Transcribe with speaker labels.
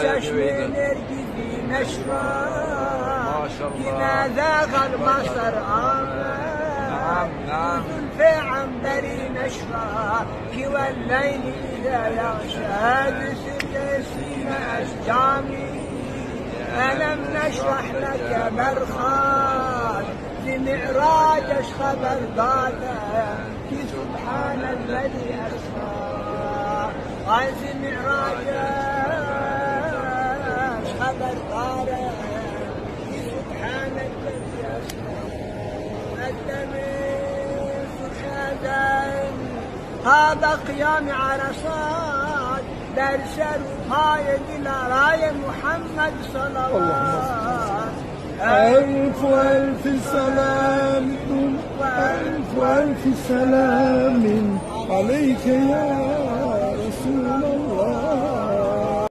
Speaker 1: çeşme
Speaker 2: güveydim.
Speaker 1: nergizi meşra
Speaker 2: Maşallah.
Speaker 1: لماذا غل مصر
Speaker 2: نعم، نعم.
Speaker 1: في عنبري نشرى كوى الليل إذا يغشى. بسلسل أشجامي. ألم نشرح لك برخان لمعراج خبر في سبحان الذي أسرى عايز هذا قيام عرصات درسل هاي راي محمد صلوات
Speaker 3: ألف ألف سلام ألف ألف سلام عليك يا رسول الله.